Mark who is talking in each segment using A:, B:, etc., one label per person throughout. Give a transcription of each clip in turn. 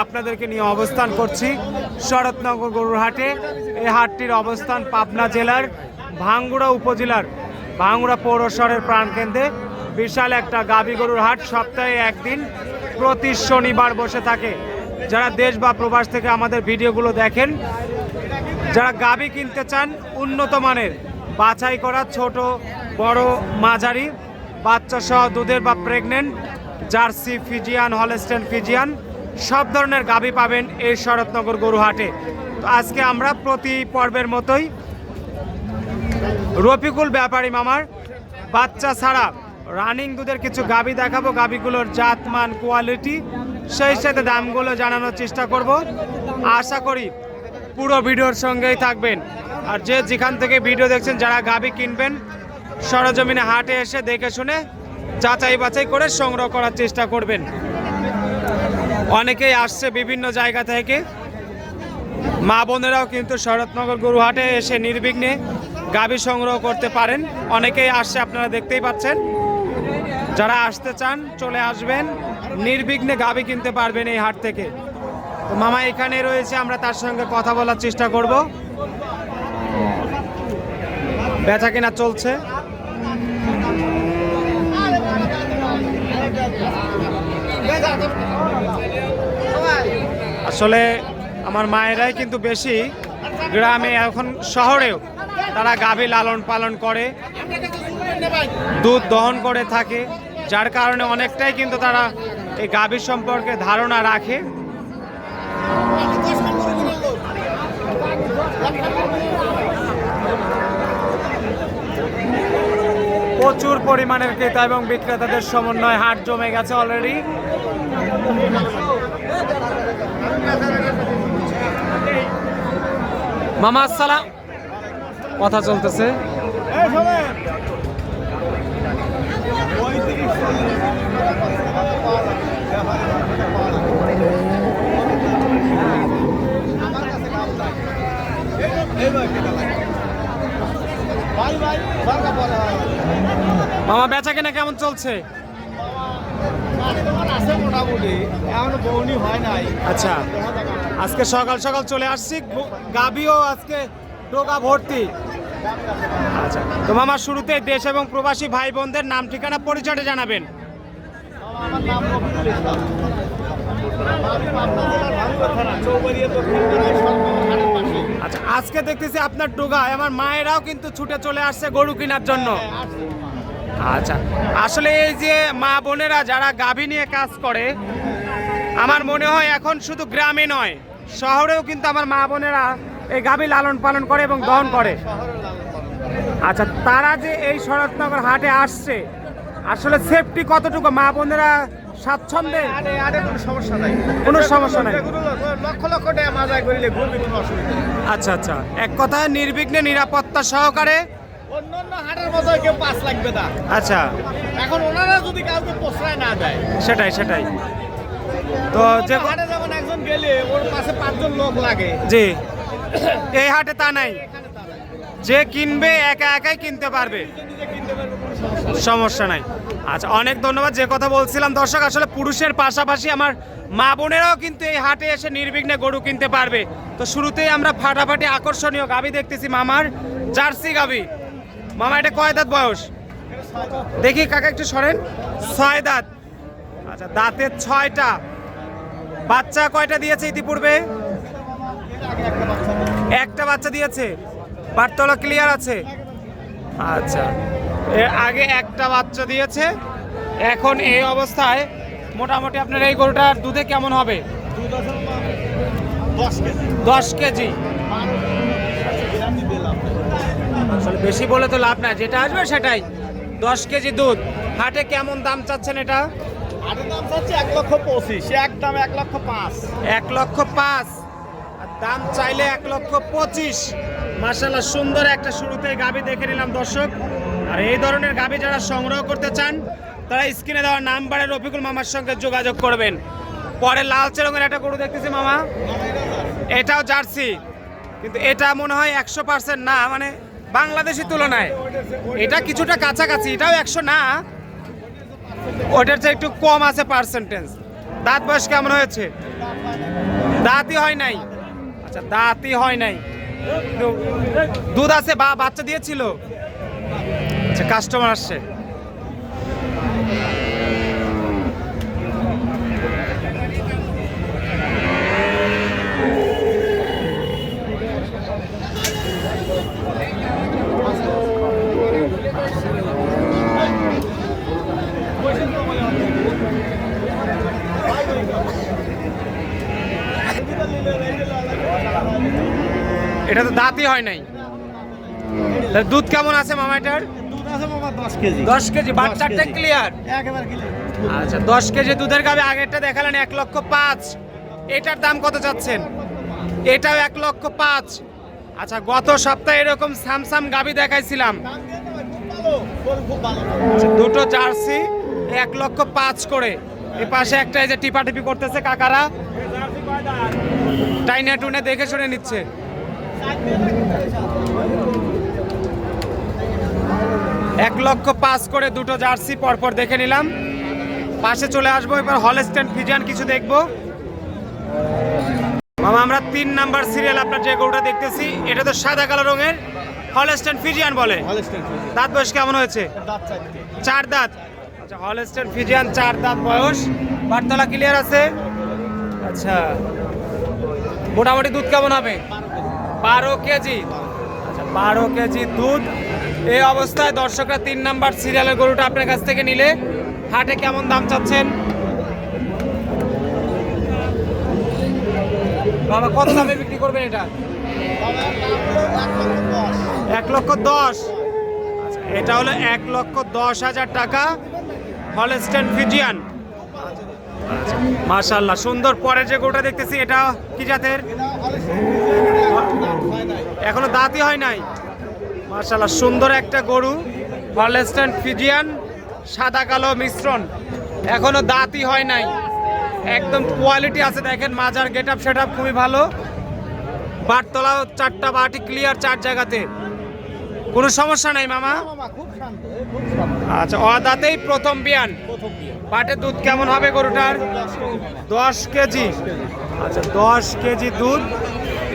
A: আপনাদেরকে নিয়ে অবস্থান করছি শরৎনগর গরুর হাটে এই হাটটির অবস্থান পাবনা জেলার ভাঙ্গুড়া উপজেলার ভাঙ্গুড়া পৌরসরের প্রাণকেন্দ্রে। বিশাল একটা গাবি গরুর হাট, সপ্তাহে একদিন প্রতি শনিবার বসে থাকে। যারা দেশ বা প্রবাস থেকে আমাদের ভিডিওগুলো দেখেন, যারা গাবি কিনতে চান, উন্নত মানের বাছাই করা ছোট, বড় মাঝারি, বাচ্চা সহ দুধের বা pregnant Jersey Friesian, Holstein Friesian সব ধরনের গাবি পাবেন এই শরৎনগর গরুহাটে। তো আজকে আমরা প্রতি পর্বের মতোই রফিকুল ব্যাপারী মামার বাচ্চা ছাড়া রানিং দুধের কিছু গাবি দেখাবো। গাবিগুলোর জাতমান কোয়ালিটি সেই সাথে দামগুলো জানানোর চেষ্টা করব। আশা করি পুরো ভিডিওর সঙ্গেই থাকবেন। আর যে যেখান থেকে ভিডিও দেখছেন, যারা গাবি কিনবেন, সরজমিনে হাটে এসে দেখে শুনে যাচাই বাছাই করে সংগ্রহ করার চেষ্টা করবেন। অনেকেই আসছে বিভিন্ন জায়গা থেকে মা বোনেরাও কিন্তু শরৎনগর গরুহাটে এসে নির্বিঘ্নে গাবি সংগ্রহ করতে পারেন অনেকেই আসছে আপনারা দেখতেই পাচ্ছেন যারা আসতে চান চলে আসবেন নির্বিঘ্নে গাবি কিনতে পারবেন এই হাট থেকে তো মামা এখানে রয়েছে আমরা তার সঙ্গে কথা বলার চেষ্টা করব বেচা কিনা চলছে আসলে আমার মায়েরাই কিন্তু বেশি গ্রামে এখন শহরেও তারা গাভী লালন পালন করে, দুধ দহন করে থাকে, যার কারণে অনেকটাই কিন্তু তারা এই গাভীর সম্পর্কে ধারণা রাখে। প্রচুর পরিমাণের ক্রেতা এবং বিক্রেতাদের সমন্বয়, হাট জমে গেছে অলরেডি মামা আসসালাম। কথা চলতেছে। মামা বেচা কেনা কেমন চলছে?
B: আছে মোটামুটি। এখনও বৌনি হয় নাই।
A: আচ্ছা। আজকে সকাল সকাল চলে আসছি। গাবিও আজকে টোকা ভর্তি। আচ্ছা। তো মামা শুরুতে দেশ এবং প্রবাসী ভাই বোনদের নাম ঠিকানা পরিচয়টা জানাবেন।
B: আমার নাম রফিকুল ইসলাম।
A: আচ্ছা আজকে দেখতেছি আপনার ডোগায়। আমার মায়েরাও কিন্তু ছুটে চলে আসছে গরু কেনার জন্য। আচ্ছা আসলে এই যে মা বোনেরা যারা গাভী নিয়ে কাজ করে আমার মনে হয় এখন শুধু গ্রামে নয় শহরেও কিন্তু আমার মা বোনেরা এই গাভী লালন পালন করে এবং দহন করে। আচ্ছা তারা যে এই শরৎনগর হাটে আসছে আসলে সেফটি কতটুকু মা বোনেরা স্বাচ্ছন্দ্যে
B: কোনো সমস্যা নাই
A: কোনো সমস্যা নাই।
B: লক্ষ লক্ষ টাকা মাজায় করিলে ঘুরবি কোনো অসুবিধা
A: আচ্ছা আচ্ছা এক কথা নির্বিঘ্নে নিরাপত্তা সহকারে
B: অন্য অন্য হাটের মতো কেউ পাস লাগবে না
A: আচ্ছা।
B: এখন ওনারা যদি কাউকে প্রশ্রয় না দেয়।
A: সেটাই সেটাই। তো যে
B: হাটে যেমন একজন গেলে ওর পাশে পাঁচজন লোক লাগে।
A: জি। এই হাটে তা নাই। যে কিনবে একা একাই কিনতে পারবে।
B: সমস্যা নাই।
A: আচ্ছা অনেক ধন্যবাদ। যে কথা বলছিলাম দর্শক আসলে পুরুষের পাশাপাশি আমার মা বোনেরাও কিন্তু এই হাটে এসে নির্বিঘ্নে গরু কিনতে পারবে। তো শুরুতেই আমরা ফাটাফাটি আকর্ষণীয় গাবি দেখতেছি মামার জার্সি গাবি। মামা, এটা কয় দাঁত বয়স? দেখি কাকা একটু সরেন। ছয় দাঁত। আচ্ছা দাঁতের ছয়টা। বাচ্চা কয়টা দিয়েছে ইতিপূর্বে? একটা বাচ্চা দিয়েছে। বার্তলা ক্লিয়ার আছে। আচ্ছা এর আগে একটা বাচ্চা দিয়েছে। এখন এই অবস্থায় মোটামুটি আপনার এই গরুটার দুধে কেমন হবে?
B: দশ কেজি
A: দশ কেজি
B: বিরাটি দিলাম
A: আসলে বেশি বলে তো লাভ নাই। যেটা আসবে সেটাই। দশ কেজি দুধ। হাটে কেমন দাম চাচ্ছেন এটা?
B: হাটের দাম চাচ্ছে এক লক্ষ পঁচিশ। এক দাম এক লক্ষ পাঁচ।
A: এক লক্ষ পাঁচ। আর দাম চাইলে এক লক্ষ পঁচিশ। মার্শাল্লাহ সুন্দর একটা শুরুতে গাবি দেখে নিলাম দর্শক। আর এই ধরনের গাবি যারা সংগ্রহ করতে চান তারা স্ক্রিনে দেওয়া নাম্বারে রফিকুল মামার সঙ্গে যোগাযোগ করবেন। পরে লালচে রঙের একটা গরু দেখতেছি মামা। এটাও জার্সি। কিন্তু এটা মনে হয় একশো পার্সেন্ট না মানে বাংলাদেশি তুলনায়। এটা কিছুটা কাছাকাছি, এটাও একশো না। ওটার চেয়ে একটু কম আছে পার্সেন্টেজ দাঁত বয়স কেমন হয়েছে? দাঁতই হয় নাই। আচ্ছা দাঁতই হয় নাই। দুধ আছে, বা বাচ্চা দিয়েছিল। আচ্ছা কাস্টমার আসছে। এটা তো দাঁতই হয় নাই। দুধ কেমন আছে মামা এটার?
B: দশ কেজি।
A: বাচ্চাটা ক্লিয়ার আচ্ছা দশ কেজি দুধের গাবে আগেরটা দেখালেন এক লক্ষ পাঁচ। এটার দাম কত চাচ্ছেন? এটাও এক লক্ষ পাঁচ। আচ্ছা গত সপ্তাহে এরকম স্যামসাম গাবি দেখাইছিলাম। দুটো জার্সি এক লক্ষ পাঁচ করে। এ পাশে একটা এই যে টিপাটিপি করতেছে কাকারা। টাইনে টুনে দেখে শুনে নিচ্ছে। এক লক্ষ পাস করে দুটো জার্সি পরপর দেখে নিলাম। পাশে চলে আসব এবার হলস্টেন ফিজিয়ান কিছু দেখব। মামা আমরা তিন নাম্বার সিরিয়াল আপনার যে গরুটা দেখতেছি এটা তো সাদা কালো রঙের হলস্টেন ফিজিয়ান বলে। দাঁত বয়স কেমন হয়েছে? চার দাঁত। আচ্ছা হলস্টেন ফিজিয়ান চার দাঁত বয়স। বারতলা ক্লিয়ার আছে? আচ্ছা। মোটামুটি দুধ কেমন হবে? বারো কেজি। আচ্ছা বারো কেজি দুধ। এই অবস্থায় দর্শকরা তিন নাম্বার সিরিয়ালের গরুটা আপনার কাছ থেকে নিলে। হাটে কেমন দাম চাচ্ছেন? বাবা কত দামে বিক্রি করবেন এটা? এক লক্ষ দশ। আচ্ছা, এটা হলো এক লক্ষ দশ হাজার টাকা। Holstein Friesian. মাশাল্লাহ সুন্দর পরে যে গরুটা দেখতেছি এটা কি জাতের? এখনও দাঁতই হয় নাই। মাশাল্লাহ সুন্দর একটা গরু হলস্টেন ফিজিয়ান সাদা কালো মিশ্রণ। এখনও দাঁতই হয় নাই। একদম কোয়ালিটি আছে দেখেন মাজার গেট আপ সেট আপ খুবই ভালো। বাটতলাও চারটা বাটি ক্লিয়ার চার জায়গাতে। কোনো সমস্যা নাই মামা? আচ্ছা অদাতেই প্রথম বিয়ান। পাটের দুধ কেমন হবে গরুটার? দশ কেজি। আচ্ছা দশ কেজি দুধ।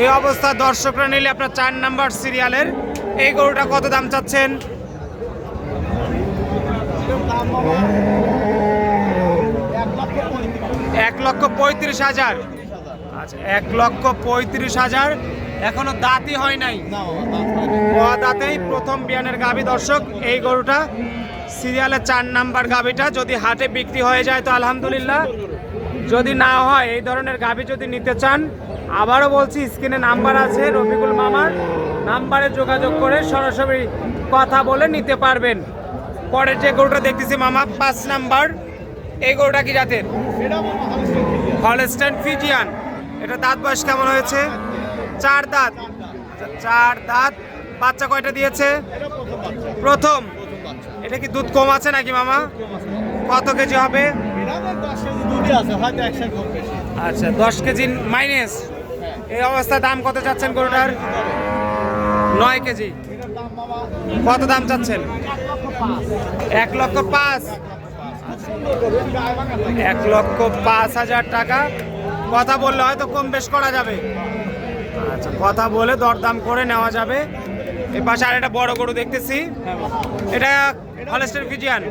A: এই অবস্থা দর্শকরা নিলে আপনার চার নাম্বার সিরিয়ালের। এই গরুটা কত দাম চাচ্ছেন?
B: এক লক্ষ পঁয়ত্রিশ
A: হাজার। আচ্ছা এক লক্ষ পঁয়ত্রিশ হাজার। এখনও দাঁতই হয় নাই। দাঁতেই প্রথম বিয়ানের গাবি। দর্শক, এই গরুটা সিরিয়ালের চার নাম্বার গাবিটা। যদি হাটে বিক্রি হয়ে যায় তো আলহামদুলিল্লাহ। যদি না হয় এই ধরনের গাবি যদি নিতে চান আবারও বলছি স্ক্রিনে নাম্বার আছে রফিকুল মামার নাম্বারে যোগাযোগ করে সরাসরি কথা বলে নিতে পারবেন। পরের যে গরুটা দেখতেছি মামা পাঁচ নাম্বার এই গরুটা কি জাতের?
B: Holstein Friesian.
A: এটা দাঁত বয়স কেমন হয়েছে? চার দাঁত। আচ্ছা, চার দাঁত। বাচ্চা কয়টা দিয়েছে?
B: প্রথম।
A: এটা কি দুধ কম আছে নাকি মামা? কত কেজি হবে? আচ্ছা দশ কেজি মাইনাস। এই অবস্থায় দাম কত চাচ্ছেন গরুটার? নয় কেজি। কত দাম চাচ্ছেন?
B: এক লক্ষ পাঁচ।
A: এক লক্ষ পাঁচ হাজার টাকা। কথা বললে হয়তো কম বেশ করা যাবে। আচ্ছা কথা বলে দরদাম করে নেওয়া যাবে। এ পাশে আর একটা বড় গরু দেখতেছি। এটা হলস্টের ফিজিয়ান।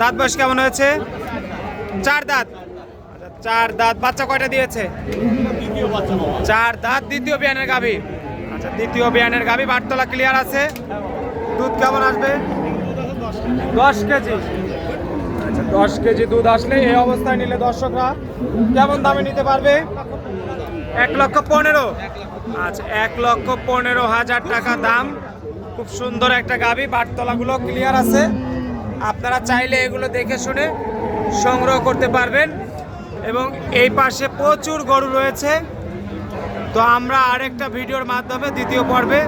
A: দাঁত বয়স কেমন হয়েছে? চার দাঁত। চার দাঁত বাচ্চা কয়টা দিয়েছে? চার দাঁত দ্বিতীয় বিয়ানের গাভী আচ্ছা দ্বিতীয় বিয়ানের গাভী বারতলা ক্লিয়ার আছে। দুধ কেমন আসবে? দশ কেজি। আচ্ছা দশ কেজি দুধ আসলে এই অবস্থায় নিলে দর্শকরা কেমন দামে নিতে পারবে? এক লক্ষ পনেরো। আচ্ছা এক লক্ষ পনেরো হাজার টাকা দাম। খুব সুন্দর একটা গাভী বাটতলাগুলো ক্লিয়ার আছে। আপনারা চাইলে এগুলো দেখে শুনে সংগ্রহ করতে পারবেন। এবং এই পাশে প্রচুর গরু রয়েছে। তো আমরা আরেকটা ভিডিওর মাধ্যমে দ্বিতীয় পর্বে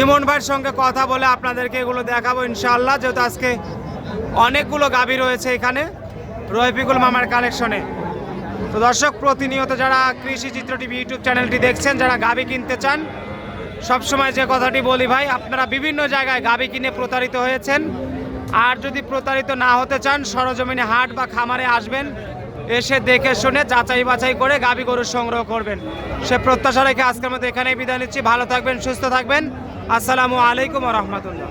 A: ইমন ভাইয়ের সঙ্গে কথা বলে আপনাদেরকে এগুলো দেখাবো ইনশাআল্লাহ, যেহেতু আজকে অনেকগুলো গাবি রয়েছে এখানে রহিফিকুল মামার কালেকশনে তো দর্শক, প্রতিনিয়ত যারা কৃষি চিত্র টিভি ইউটিউব চ্যানেলটি দেখছেন, যারা গাবি কিনতে চান, সবসময় যে কথাটি বলি ভাই, আপনারা বিভিন্ন জায়গায় গাবি কিনে প্রতারিত হয়েছেন। আর যদি প্রতারিত না হতে চান, সরজমিনে হাট বা খামারে আসবেন এসে দেখে শুনে যাচাই বাছাই করে গাবি গরু সংগ্রহ করবেন। সে প্রত্যাশা রেখে আজকের মতো এখানেই বিদায় নিচ্ছি। ভালো থাকবেন, সুস্থ থাকবেন। আসসালামু আলাইকুম রহমতুল্লাহ।